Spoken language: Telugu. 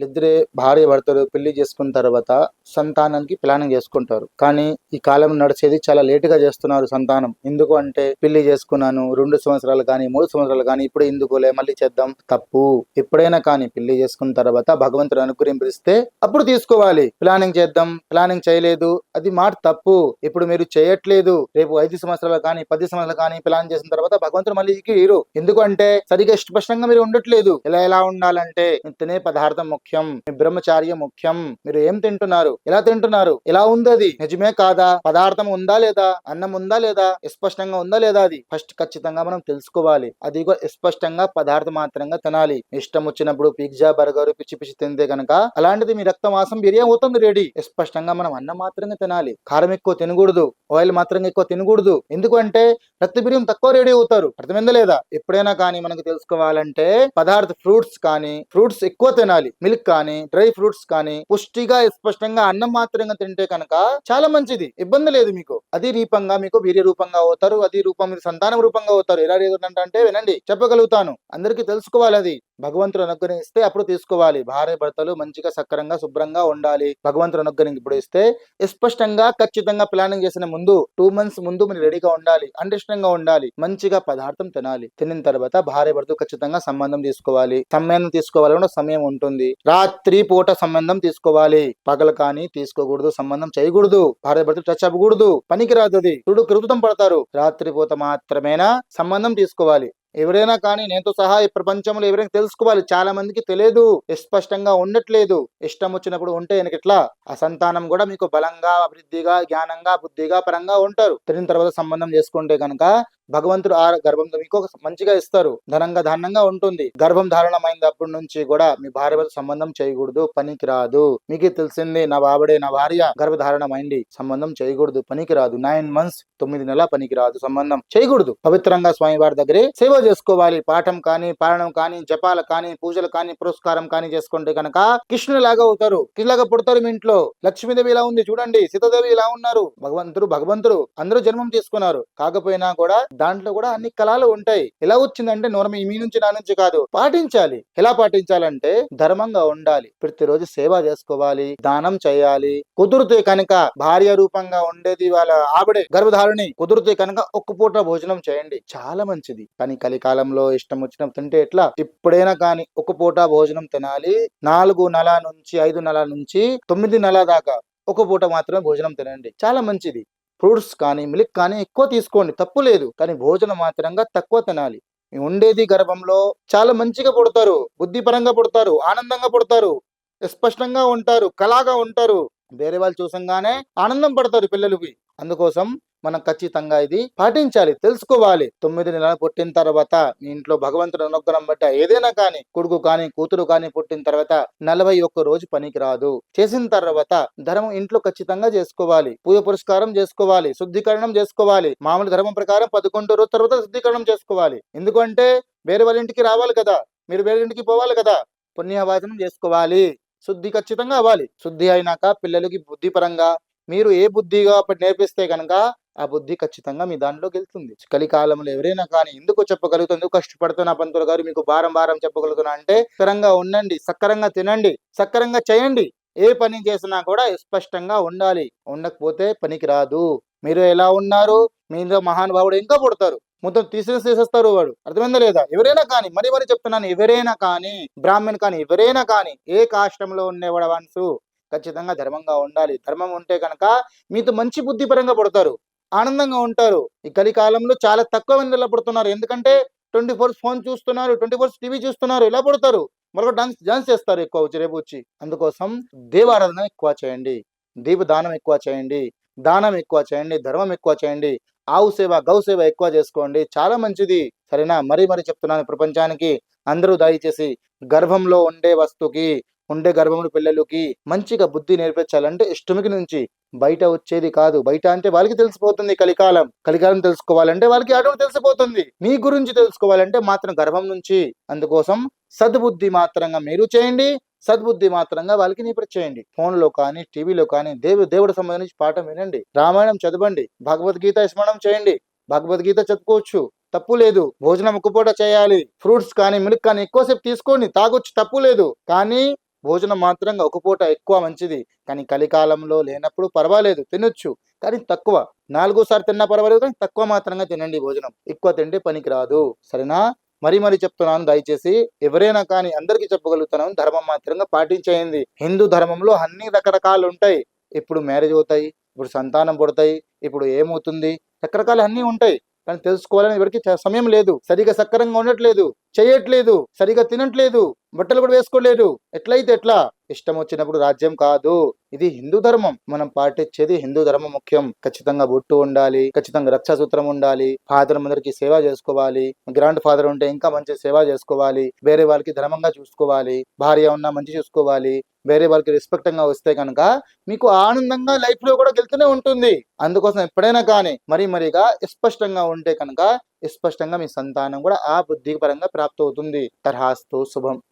ఇద్దరే భార్య భర్తలు పెళ్ళి చేసుకున్న తర్వాత సంతానానికి ప్లానింగ్ చేసుకుంటారు. కానీ ఈ కాలం నడిచేది చాలా లేటుగా చేస్తున్నారు సంతానం. ఎందుకు అంటే పెళ్ళి చేసుకున్నాను రెండు సంవత్సరాలు కానీ మూడు సంవత్సరాలు కానీ ఇప్పుడు ఎందుకులే మళ్ళీ చేద్దాం తప్పు. ఎప్పుడైనా కానీ పెళ్ళి చేసుకున్న తర్వాత భగవంతుడు అనుగ్రహింపిస్తే అప్పుడు తీసుకోవాలి. ప్లానింగ్ చేద్దాం ప్లానింగ్ చేయలేదు అది మాట తప్పు. ఇప్పుడు మీరు చేయట్లేదు రేపు ఐదు సంవత్సరాలు కానీ పది సంవత్సరాలు కానీ ప్లాన్ చేసిన తర్వాత భగవంతుడు మళ్ళీ ఇరు ఎందుకంటే సరిగా స్పష్టంగా మీరు ఉండట్లేదు. ఎలా ఎలా ఉండాలంటే తినే పదార్థం ముఖ్యం మీ బ్రహ్మచార్యం ముఖ్యం. మీరు ఏం తింటున్నారు? ఎలా తింటున్నారు? ఎలా ఉంది అది? నిజమే కాదా? పదార్థం ఉందా లేదా? అన్నం ఉందా లేదా? స్పష్టంగా ఉందా లేదా అది? ఫస్ట్ ఖచ్చితంగా మనం తెలుసుకోవాలి. అది కూడా స్పష్టంగా పదార్థం మాత్రంగా తినాలి. ఇష్టం వచ్చినప్పుడు పిజ్జా బర్గర్ పిచ్చి పిచ్చి తింటే కనుక అలాంటిది మీ రక్తమాసం బిర్యానీ అవుతుంది రెడీ. స్పష్టంగా మనం అన్నం మాత్రంగా తినాలి. కారం ఎక్కువ తినకూడదు. ఆయిల్ మాత్రంగా ఎక్కువ తినకూడదు. ఎందుకంటే రక్త బిర్యం తక్కువ రెడీ అవుతారు. అర్థమైందా లేదా? ఎప్పుడైనా కానీ మనకు తెలుసుకోవాలంటే పదార్థ ఫ్రూట్స్ కానీ ఫ్రూట్స్ ఎక్కువ తినాలి. మిల్క్ కానీ డ్రై ఫ్రూట్స్ కానీ పుష్టిగా స్పష్టంగా అన్నం మాత్రంగా తింటే కనుక చాలా మంచిది. ఇబ్బంది లేదు మీకు. అది రూపంగా మీకు వీర్య రూపంగా అవుతారు అది రూపం సంతానం రూపంగా అవుతారు. ఎలా అంటే వినండి చెప్పగలుగుతాను. అందరికీ తెలుసుకోవాలి అది. భగవంతుడు అనుగ్రహిస్తే అప్పుడు తీసుకోవాలి. భార్య భర్తలు మంచిగా సక్రంగా శుభ్రంగా ఉండాలి. భగవంతుడు అనుగ్రహం ఇప్పుడు ఇస్తే స్పష్టంగా ఖచ్చితంగా ప్లానింగ్ చేసిన ముందు టూ మంత్స్ ముందు మీరు రెడీగా ఉండాలి. అండర్స్టాండింగ్గా ఉండాలి. మంచిగా పదార్థం తినాలి. తినిన తర్వాత భార్య భర్త ఖచ్చితంగా సంబంధం తీసుకోవాలి. సంబంధం తీసుకోవాలి కూడా సమయం ఉంటుంది. రాత్రి పూట సంబంధం తీసుకోవాలి. పగలు కానీ తీసుకోకూడదు సంబంధం చేయకూడదు. భార్య భర్తలు టచ్ అవ్వకూడదు పనికి రాదు అది. చూడు కృతం పడతారు. రాత్రి పూట మాత్రమేనా? సంబంధం తీసుకోవాలి. ఎవరైనా కానీ నేనుతో సహా ఈ ప్రపంచంలో ఎవరైనా తెలుసుకోవాలి. చాలా మందికి తెలియదు. స్పష్టంగా ఉండట్లేదు. ఇష్టం వచ్చినప్పుడు ఉంటే వెనక ఎట్లా? ఆ సంతానం కూడా మీకు బలంగా అభివృద్ధిగా జ్ఞానంగా బుద్ధిగా పరంగా ఉంటారు. తిరిగిన తర్వాత సంబంధం చేసుకుంటే కనుక భగవంతుడు ఆ గర్భంతో మీకు ఒక మంచిగా ఇస్తారు. ధనంగా ధాన్యంగా ఉంటుంది. గర్భం ధారణమైనప్పటి నుంచి కూడా మీ భార్య సంబంధం చేయకూడదు పనికి రాదు మీకు తెలిసింది నా బాబడే నా భార్య గర్భధారణమైంది సంబంధం చేయకూడదు పనికి రాదు నైన్ మంత్స్ తొమ్మిది నెలల పనికి రాదు సంబంధం చేయకూడదు. పవిత్రంగా స్వామి వారి దగ్గరే సేవ చేసుకోవాలి. పాఠం కానీ పారణం కానీ జపాలు కానీ పూజలు కానీ పురస్కారం కానీ చేసుకుంటే కనుక కృష్ణుని లాగా అవుతారు. కృష్ణలాగా పుడతారు మీ ఇంట్లో. లక్ష్మీదేవి ఇలా ఉంది చూడండి. సీతాదేవి ఇలా ఉన్నారు? భగవంతుడు భగవంతుడు అందరూ జన్మం తీసుకున్నారు కాకపోయినా కూడా దాంట్లో కూడా అన్ని కళలు ఉంటాయి. ఎలా వచ్చిందంటే నోరమి మీ నుంచి నా నుంచి కాదు. పాటించాలి. ఎలా పాటించాలంటే ధర్మంగా ఉండాలి. ప్రతిరోజు సేవ చేసుకోవాలి దానం చేయాలి. కుదిరితే కనుక భార్య రూపంగా ఉండేది వాళ్ళ ఆవిడే గర్భధారిణి. కుదిరితే కనుక ఒక్క పూట భోజనం చేయండి. చాలా మంచిది. కానీ కలికాలంలో ఇష్టం వచ్చిన తింటే ఎట్లా? ఎప్పుడైనా కానీ ఒక పూట భోజనం తినాలి. నాలుగు నెల నుంచి ఐదు నెల నుంచి తొమ్మిది నెల దాకా ఒక పూట మాత్రమే భోజనం తినండి. చాలా మంచిది. ఫ్రూట్స్ కానీ మిల్క్ కానీ ఎక్కువ తీసుకోండి. తప్పు లేదు. కానీ భోజనం మాత్రంగా తక్కువ తినాలి. మీ ఉండేది గర్భంలో చాలా మంచిగా పుడతారు. బుద్ధిపరంగా పుడతారు. ఆనందంగా పుడతారు. స్పష్టంగా ఉంటారు. కళాగా ఉంటారు. వేరే వాళ్ళు చూసంగానే ఆనందం పడతారు పిల్లలకి. అందుకోసం మనం ఖచ్చితంగా ఇది పాటించాలి తెలుసుకోవాలి. తొమ్మిది నెలలు పుట్టిన తర్వాత మీ ఇంట్లో భగవంతుడు అనుగ్రహం బట్ట ఏదైనా కానీ కొడుకు కానీ కూతురు కానీ పుట్టిన తర్వాత నలభై ఒక్క రోజు పనికి రాదు. చేసిన తర్వాత ధర్మం ఇంట్లో ఖచ్చితంగా చేసుకోవాలి. పూజ పురస్కారం చేసుకోవాలి శుద్ధీకరణం చేసుకోవాలి. మామూలు ధర్మం ప్రకారం పదకొండు రోజుల తర్వాత శుద్ధీకరణం చేసుకోవాలి. ఎందుకంటే వేరే వాళ్ళ ఇంటికి రావాలి కదా మీరు వేరే ఇంటికి పోవాలి కదా పుణ్యవాచనం చేసుకోవాలి. శుద్ధి ఖచ్చితంగా అవ్వాలి. శుద్ధి అయినాక పిల్లలకి బుద్ధిపరంగా మీరు ఏ బుద్ధిగా నేర్పిస్తే కనుక ఆ బుద్ధి ఖచ్చితంగా మీ దాంట్లోకి వెళ్తుంది. కలికాలంలో ఎవరైనా కానీ ఎందుకు చెప్పగలుగుతుంది ఎందుకు కష్టపడుతున్నా పంతులు గారు మీకు భారం భారం చెప్పగలుగుతున్నా అంటే సక్రంగా ఉండండి సక్కరంగా తినండి సక్కరంగా చేయండి. ఏ పని చేసినా కూడా స్పష్టంగా ఉండాలి. ఉండకపోతే పనికి రాదు. మీరు ఎలా ఉన్నారు? మీలో మహానుభావుడు ఇంకా పుడతారు. మొత్తం తీసేసి తీసేస్తారు వాడు. అర్థమైందా లేదా? ఎవరైనా కానీ మరి మరి చెప్తున్నాను ఎవరైనా కానీ బ్రాహ్మణ్ కానీ ఎవరైనా కానీ ఏ కాష్టంలో ఉండేవాడు వన్స్ ఖచ్చితంగా ధర్మంగా ఉండాలి. ధర్మం ఉంటే కనుక మీతో మంచి బుద్ధిపరంగా పుడతారు. ఆనందంగా ఉంటారు. ఈ కలికాలంలో చాలా తక్కువ మంది ఇలా పడుతున్నారు ఎందుకంటే ట్వంటీ ఫోర్స్ ఫోన్ చూస్తున్నారు ట్వంటీ ఫోర్స్ టీవీ చూస్తున్నారు ఇలా పుడతారు మరొక డాన్స్ డాన్స్ చేస్తారు ఎక్కువ వచ్చి రేపు వచ్చి. అందుకోసం దేవారాధన ఎక్కువ చేయండి. దీప దానం ఎక్కువ చేయండి. దానం ఎక్కువ చేయండి. ధర్మం ఎక్కువ చేయండి. ఆవు సేవ గౌ సేవ ఎక్కువ చేసుకోండి. చాలా మంచిది. సరేనా? మరీ మరీ చెప్తున్నాను. ప్రపంచానికి అందరూ దయచేసి గర్భంలో ఉండే వస్తువుకి ఉండే గర్భంలో పిల్లలకి మంచిగా బుద్ధి నేర్పించాలంటే ఇష్టమికి నుంచి బయట వచ్చేది కాదు. బయట అంటే వాళ్ళకి తెలిసిపోతుంది కలికాలం. కలికాలం తెలుసుకోవాలంటే వాళ్ళకి అటువంటి తెలిసిపోతుంది. మీ గురించి తెలుసుకోవాలంటే మాత్రం గర్భం నుంచి. అందుకోసం సద్బుద్ధి మాత్రంగా మీరు చేయండి. సద్బుద్ధి మాత్రంగా వాళ్ళకి నిపుణ చేయండి. ఫోన్లో కానీ టీవీలో కానీ దేవు దేవుడు సంబంధించి పాఠం వినండి. రామాయణం చదవండి. భగవద్గీత స్మరణం చేయండి. భగవద్గీత చెప్పుకోవచ్చు తప్పు లేదు. భోజనం ఒక్కపూట చేయాలి. ఫ్రూట్స్ కానీ మిల్క్ కానీ ఎక్కువసేపు తీసుకోండి. తాగొచ్చు. తప్పు లేదు. కానీ భోజనం మాత్రంగా ఒక పూట ఎక్కువ మంచిది. కానీ కలికాలంలో లేనప్పుడు పర్వాలేదు తినొచ్చు. కానీ తక్కువ. నాలుగోసారి తిన్నా పర్వాలేదు కానీ తక్కువ మాత్రంగా తినండి భోజనం. ఎక్కువ తింటే పనికి రాదు సరేనా? మరి మరి చెప్తున్నాను దయచేసి. ఎవరైనా కానీ అందరికీ చెప్పగలుగుతున్నాను ధర్మం మాత్రంగా పాటించేయండి. హిందూ ధర్మంలో అన్ని రకరకాలు ఉంటాయి. ఇప్పుడు మ్యారేజ్ అవుతాయి ఇప్పుడు సంతానం పుడతాయి ఇప్పుడు ఏమవుతుంది? రకరకాలు అన్నీ ఉంటాయి. కానీ తెలుసుకోవాలని ఎవరికి సమయం లేదు. సరిగా సక్రంగా ఉండట్లేదు. చేయట్లేదు. సరిగా తినట్లేదు. బట్టలు కూడా వేసుకోలేదు. ఎట్లయితే ఎట్లా? ఇష్టం వచ్చినప్పుడు రాజ్యం కాదు. ఇది హిందూ ధర్మం. మనం పాటించేది హిందూ ధర్మం ముఖ్యం. ఖచ్చితంగా బొట్టు ఉండాలి. ఖచ్చితంగా రక్షాసూత్రం ఉండాలి. ఫాదర్ అందరికి సేవ చేసుకోవాలి. గ్రాండ్ ఫాదర్ ఉంటే ఇంకా మంచి సేవ చేసుకోవాలి. వేరే వాళ్ళకి ధర్మంగా చూసుకోవాలి. భార్య ఉన్నా మంచి చూసుకోవాలి. వేరే వాళ్ళకి రెస్పెక్టంగా వస్తే కనుక మీకు ఆనందంగా లైఫ్లో కూడా గెలుతూనే ఉంటుంది. అందుకోసం ఎప్పుడైనా కానీ మరీ మరీగా స్పష్టంగా ఉంటే కనుక స్పష్టంగా మీ సంతానం కూడా ఆ బుద్ధి పరంగా ప్రాప్తి అవుతుంది తర్హాస్తు శుభం.